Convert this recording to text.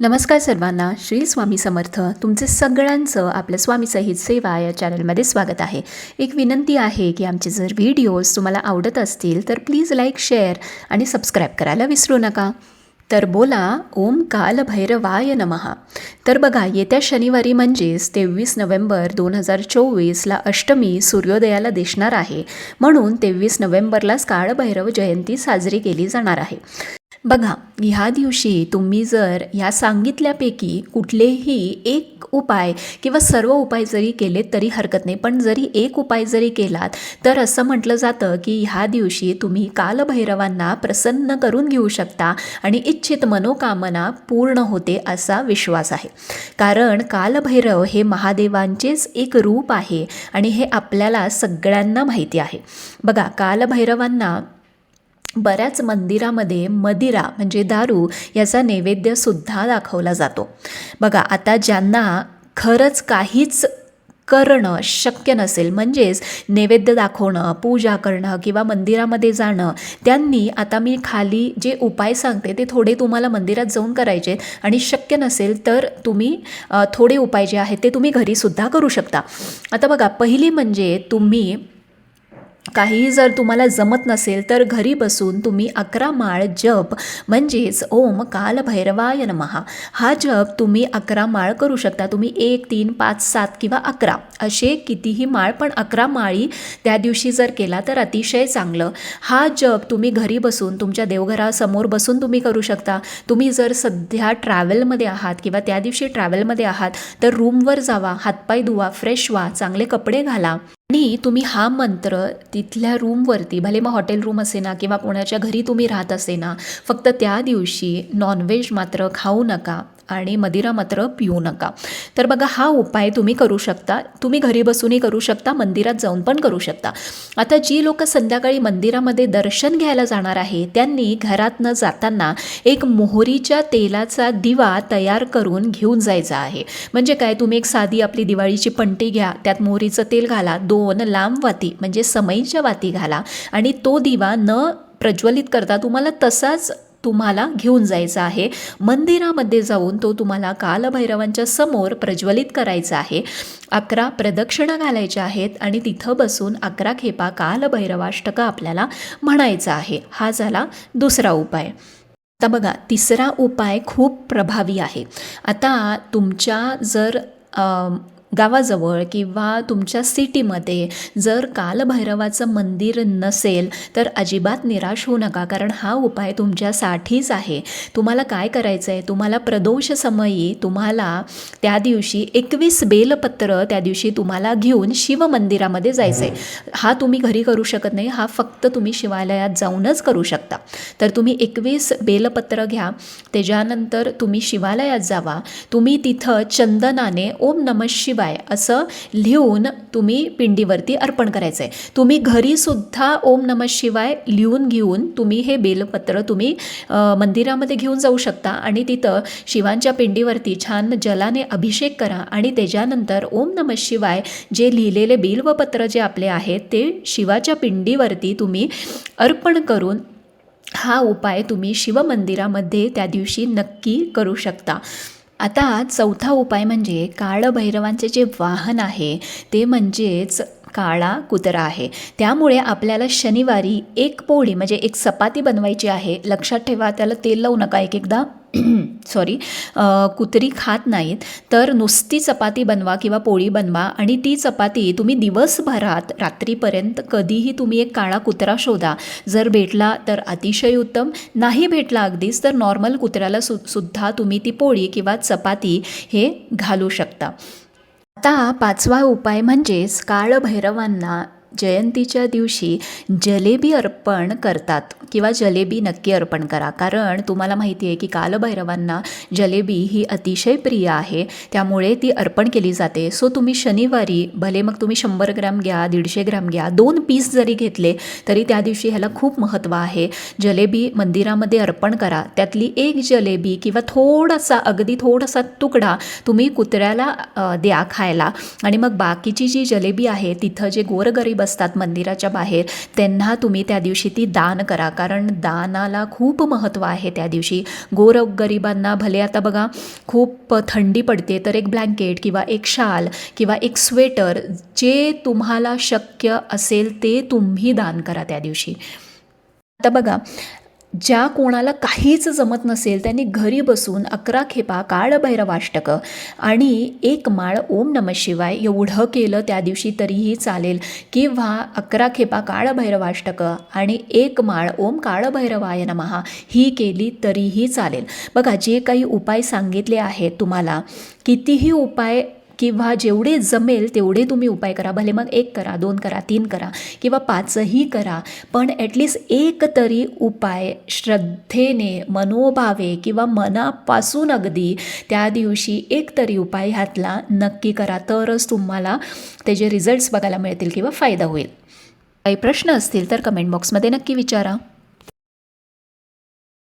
नमस्कार सर्वांना श्री स्वामी समर्थ. तुमचे सगळ्यांचं आपल्या स्वामी सहित सेवा या चॅनलमध्ये स्वागत आहे. एक विनंती आहे की आमचे जर व्हिडिओज तुम्हाला आवडत असतील तर प्लीज लाईक शेअर आणि सबस्क्राईब करायला विसरू नका. तर बोला ओम काल भैरवाय नमहा तर बघा येत्या शनिवारी म्हणजेच तेवीस नोव्हेंबर दोन हजार चोवीसला अष्टमी सूर्योदयाला दिसणार आहे. म्हणून तेवीस नोव्हेंबरलाच काळभैरव जयंती साजरी केली जाणार आहे. बघा ह्या दिवशी तुम्ही जर ह्या सांगितल्यापैकी कुठलेही एक उपाय किंवा सर्व उपाय जरी केले तरी हरकत नाही. पण जरी एक उपाय जरी केलात तर असं म्हटलं जातं की ह्या दिवशी तुम्ही कालभैरवांना प्रसन्न करून घेऊ शकता आणि इच्छित मनोकामना पूर्ण होते असा विश्वास आहे. कारण कालभैरव हे महादेवांचेच एक रूप आहे आणि हे आपल्याला सगळ्यांना माहिती आहे. बघा कालभैरवांना बऱ्याच मंदिरामध्ये मदिरा म्हणजे दारू याचा नैवेद्यसुद्धा दाखवला जातो. बघा आता ज्यांना खरंच काहीच करणं शक्य नसेल म्हणजेच नैवेद्य दाखवणं पूजा करणं किंवा मंदिरामध्ये जाणं त्यांनी आता मी खाली जे उपाय सांगते ते थोडे तुम्हाला मंदिरात जाऊन करायचे आहेत. आणि शक्य नसेल तर तुम्ही थोडे उपाय जे आहेत ते तुम्ही घरीसुद्धा करू शकता. आता बघा पहिली म्हणजे तुम्ही काहीही जर तुम्हाला जमत नसेल तर घरी बसून तुम्ही अकरा माळ जप म्हणजेच ओम काल भैरवाय नमहा हा जप तुम्ही अकरा माळ करू शकता. तुम्ही एक तीन पाच सात किंवा अकरा असे कितीही माळ पण अकरा माळी त्या दिवशी जर केला तर अतिशय चांगलं. हा जप तुम्ही घरी बसून तुमच्या देवघरासमोर बसून तुम्ही करू शकता. तुम्ही जर सध्या ट्रॅव्हलमध्ये आहात किंवा त्या दिवशी ट्रॅव्हलमध्ये आहात तर रूमवर जावा हातपाय धुवा फ्रेश व्हा चांगले कपडे घाला. आणि तुम्ही हा मंत्र तिथल्या रूमवरती भले मग हॉटेल रूम असे ना किंवा कोणाच्या घरी तुम्ही राहत असे ना फक्त त्या दिवशी नॉनव्हेज मात्र खाऊ नका. आणि मदिरा मात्र पिऊ नका. तर बघा हा उपाय तुम्ही करू शकता. तुम्ही घरी बसूनही करू शकता मंदिरात जाऊन पण करू शकता. आता जी लोक संध्याकाळी मंदिरामध्ये दर्शन घ्यायला जाणार आहे त्यांनी घरात न जाताना एक मोहरीच्या तेलाचा दिवा तयार करून घेऊन जायचा आहे. म्हणजे काय तुम्ही एक साधी आपली दिवाळीची पंटी घ्या त्यात मोहरीचं तेल घाला दोन लांब वाती म्हणजे समईच्या वाती घाला आणि तो दिवा न प्रज्वलित करता तुम्हाला तसाच तुम्हाला घेऊन जायचा आहे. मंदिरामध्ये जाऊन तो तुम्हाला कालभैरवांच्या समोर प्रज्वलित करायचा आहे. अकरा प्रदक्षिणा घालायच्या आहेत आणि तिथं बसून अकरा खेपा कालभैरवाष्टक आपल्याला म्हणायचा आहे. हा झाला दुसरा उपाय. आता बघा तिसरा उपाय खूप प्रभावी आहे. आता तुमच्या जर गावाजवळ किंवा तुमच्या सिटीमध्ये जर कालभैरवाचं मंदिर नसेल तर अजिबात निराश होऊ नका कारण हा उपाय तुमच्यासाठीच आहे. तुम्हाला काय करायचं आहे तुम्हाला प्रदोष समयी तुम्हाला त्या दिवशी एकवीस बेलपत्र त्या दिवशी तुम्हाला घेऊन शिवमंदिरामध्ये जायचं आहे हा तुम्ही घरी करू शकत नाही हा फक्त तुम्ही शिवालयात जाऊनच करू शकता. तर तुम्ही एकवीस बेलपत्र घ्या त्याच्यानंतर तुम्ही शिवालयात जावा. तुम्ही तिथं चंदनाने ओम नम शिवाय असं लिहून तुम्ही पिंडीवरती अर्पण करायचं आहे तुम्ही घरीसुद्धा ओम नम शिवाय लिहून घेऊन तुम्ही हे बेलपत्र तुम्ही मंदिरामध्ये घेऊन जाऊ शकता आणि तिथं शिवांच्या पिंडीवरती छान जलाने अभिषेक करा आणि त्याच्यानंतर ओम नम शिवाय जे लिहिलेले बेलवपत्र जे आपले आहेत ते शिवाच्या पिंडीवरती तुम्ही अर्पण करून हा उपाय तुम्ही शिवमंदिरामध्ये त्या दिवशी नक्की करू शकता. आता चौथा उपाय म्हणजे काळभैरवांचे जे वाहन आहे ते म्हणजेच काळा कुत्रा आहे. त्यामुळे आपल्याला शनिवारी एक पोळी म्हणजे एक चपाती बनवायची आहे. लक्षात ठेवा त्याला तेल लावू नका एक एकदा सॉरी कुत्री खात नाहीत तर नुसती चपाती बनवा किंवा पोळी बनवा. आणि ती चपाती तुम्ही दिवसभरात रात्रीपर्यंत कधीही तुम्ही एक काळा कुत्रा शोधा. जर भेटला तर अतिशय उत्तम. नाही भेटला अगदीच तर नॉर्मल कुत्र्याला सु सुद्धा तुम्ही ती पोळी किंवा चपाती हे घालू शकता. आता पाचवा उपाय म्हणजेच काळभैरवांना जयंतीच्या दिवशी जलेबी अर्पण करतात. किंवा जलेबी नक्की अर्पण करा. कारण तुम्हाला माहिती आहे की कालभैरवांना जलेबी ही अतिशय प्रिय आहे. त्यामुळे ती अर्पण केली जाते. सो तुम्ही शनिवारी भले मग तुम्ही शंभर ग्रॅम घ्या दीडशे ग्रॅम घ्या दोन पीस जरी घेतले तरी त्या दिवशी ह्याला खूप महत्त्व आहे. जलेबी मंदिरामध्ये अर्पण करा. त्यातली एक जलेबी किंवा थोडासा अगदी थोडासा तुकडा तुम्ही कुत्र्याला द्या खायला. आणि मग बाकीची जी जलेबी आहे तिथं जे गोरगरीब बसतात मंदिराच्या बाहेर त्यांना तुम्ही त्या दिवशी ती दान करा. कारण दानाला खूप महत्त्व आहे त्या दिवशी. गोर गरिबांना भले आता बघा खूप थंडी पडते तर एक ब्लँकेट किंवा एक शाल किंवा एक स्वेटर जे तुम्हाला शक्य असेल ते तुम्ही दान करा त्या दिवशी. आता बघा ज्या कोणाला काहीच जमत नसेल त्यांनी घरी बसून अकरा खेपा काळभैरवाष्टकं आणि एक माळ ओम नम शिवाय एवढं केलं त्या दिवशी तरीही चालेल. किंवा अकरा खेपा काळभैरवाष्टकं आणि एक माळ ओम काळभैरवाय नमहा ही केली तरीही चालेल. बघा जे काही उपाय सांगितले आहेत तुम्हाला कितीही उपाय किंवा जेवढे जमेल तेवढे तुम्ही उपाय करा. भले मग एक करा दोन करा तीन करा किंवा पाचही करा. पण ॲटलिस्ट एक तरी उपाय श्रद्धेने मनोभावे किंवा मनापासून अगदी त्या दिवशी एक तरी उपाय ह्यातला नक्की करा. तरच तुम्हाला त्याचे रिझल्ट्स बघायला मिळतील किंवा फायदा होईल. काही प्रश्न असतील तर कमेंट बॉक्समध्ये नक्की विचारा.